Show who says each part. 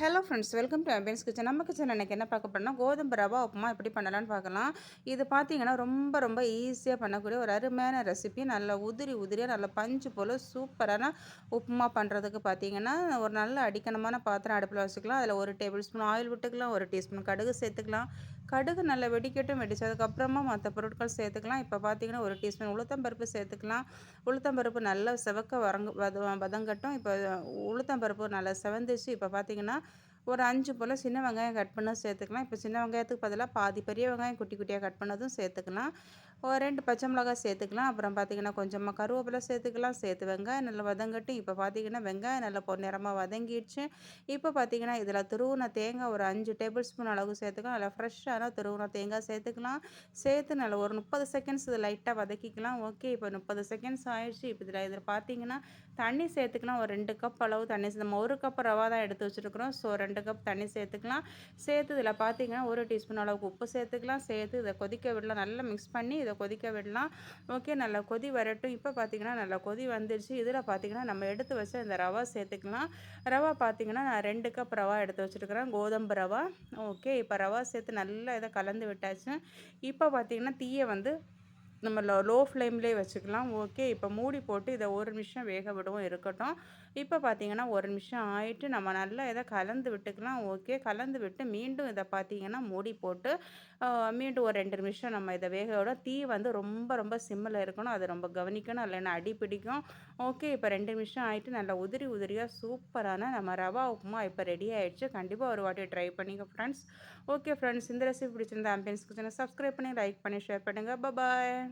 Speaker 1: Hello friends welcome to Ambience kitchen நம்ம kitchen எனக்கு என்ன பார்க்க போனால் கோதுமை ரவா உப்புமா எப்படி பண்ணலான்னு பார்க்கலாம். இது பார்த்தீங்கன்னா ரொம்ப ரொம்ப ஈஸியாக பண்ணக்கூடிய ஒரு அருமையான ரெசிபி நல்ல உதிரி உதிரியாக நல்ல பஞ்சு போல் சூப்பரான உப்புமா பண்ணுறதுக்கு பார்த்தீங்கன்னா ஒரு நல்ல அடிக்கணமான பாத்திரம் அடுப்பில் வச்சுக்கலாம். அதில் ஒரு டேபிள் ஸ்பூன் ஆயில் விட்டுக்கலாம் ஒரு டீஸ்பூன் கடுகு சேர்த்துக்கலாம். கடுகு நல்லா வெடிக்கட்டும் வெடிச்சதுக்கப்புறமா மற்ற பொருட்கள் சேர்த்துக்கலாம். இப்போ பார்த்தீங்கன்னா ஒரு டீஸ்பூன் உளுத்தம்பருப்பு சேர்த்துக்கலாம். உளுத்தம்பருப்பு நல்லா செவக்க வரங்க வத வதங்கட்டும். இப்போ உளுத்தம்பருப்பு நல்லா செவந்துச்சு. இப்போ பார்த்தீங்கன்னா ஒரு அஞ்சு போல் சின்ன வெங்காயம் கட் பண்ணதும் சேர்த்துக்கலாம். இப்போ சின்ன வெங்காயத்துக்கு பதிலாக பாதி பெரிய வெங்காயம் குட்டி குட்டியாக கட் பண்ணதும் சேர்த்துக்கலாம். ஒரு ரெண்டு பச்சை மிளகாய் சேர்த்துக்கலாம். அப்புறம் பார்த்திங்கன்னா கொஞ்சமாக கருவேப்பிலை சேர்த்துக்கலாம். சேர்த்து வெங்காயம் நல்லா வதங்கட்டு இப்போ பார்த்திங்கன்னா வெங்காயம் நல்லா பொன்னிறமாக வதங்கிடுச்சு. இப்போ பார்த்திங்கன்னா இதில் துருவுன தேங்காய் ஒரு அஞ்சு டேபிள் ஸ்பூன் அளவு சேர்த்துக்கலாம். நல்லா ஃப்ரெஷ்ஷான துருவுன தேங்காய் சேர்த்துக்கலாம். சேர்த்து நல்லா ஒரு முப்பது செகண்ட்ஸ் இது லைட்டாக வதக்கிக்கலாம். ஓகே இப்போ முப்பது செகண்ட்ஸ் ஆயிடுச்சு. இப்போ இதில் இதில் பார்த்திங்கன்னா தண்ணி சேர்த்துக்கலாம். ஒரு ரெண்டு கப் அளவு தண்ணி நம்ம ஒரு கப் ரவா தான் எடுத்து வச்சுருக்குறோம். ஸோ ரெண்டு கப் தண்ணி சேர்த்துக்கலாம். சேர்த்து இதில் பார்த்திங்கன்னா ஒரு டீஸ்பூன் அளவுக்கு உப்பு சேர்த்துக்கலாம். சேர்த்து இதை கொதிக்க விடலாம். நல்லா மிக்ஸ் பண்ணி இதை கொதிக்க விடலாம். ஓகே நல்லா கொதி வரட்டும். இப்போ பார்த்திங்கன்னா நல்லா கொதி வந்துடுச்சு இதில் பார்த்திங்கன்னா நம்ம எடுத்து வச்ச இந்த ரவா சேர்த்துக்கலாம். ரவா பார்த்திங்கன்னா நான் ரெண்டு கப் ரவா எடுத்து வச்சுருக்கிறேன். கோதம்பு ரவா. ஓகே இப்போ ரவா சேர்த்து நல்லா இதை கலந்து விட்டாச்சு. இப்போ பார்த்திங்கன்னா தீயை வந்து நம்ம லோ லோ ஃப்ளேம்லேயே வச்சுக்கலாம். ஓகே இப்போ மூடி போட்டு இதை ஒரு நிமிஷம் வேக விடவும் இருக்கட்டும். இப்போ பார்த்தீங்கன்னா ஒரு நிமிஷம் ஆயிட்டு நம்ம நல்லா இதை கலந்து விட்டுக்கலாம். ஓகே கலந்து விட்டு மீண்டும் இதை பார்த்தீங்கன்னா மூடி போட்டு மீண்டும் ஒரு ரெண்டு நிமிஷம் நம்ம இதை வேக விட தீ வந்து ரொம்ப ரொம்ப சிம்மில் இருக்கணும். அதை ரொம்ப கவனிக்கணும். இல்லைன்னா அடி பிடிக்கும். ஓகே இப்போ ரெண்டு நிமிஷம் ஆகிட்டு நல்லா உதிரி உதிரியாக சூப்பரான நம்ம ரவா உப்புமா இப்போ ரெடி ஆகிடுச்சு கண்டிப்பாக ஒரு வாட்டி ட்ரை பண்ணிங்க ஃப்ரெண்ட்ஸ். ஓகே ஃப்ரெண்ட்ஸ் இந்த ரெசிபி பிடிச்சிருந்தா ஆம்பியன்ஸ் கிச்சனை சப்ஸ்கிரைப் பண்ணி லைக் பண்ணி ஷேர் பண்ணுங்கள் பாய்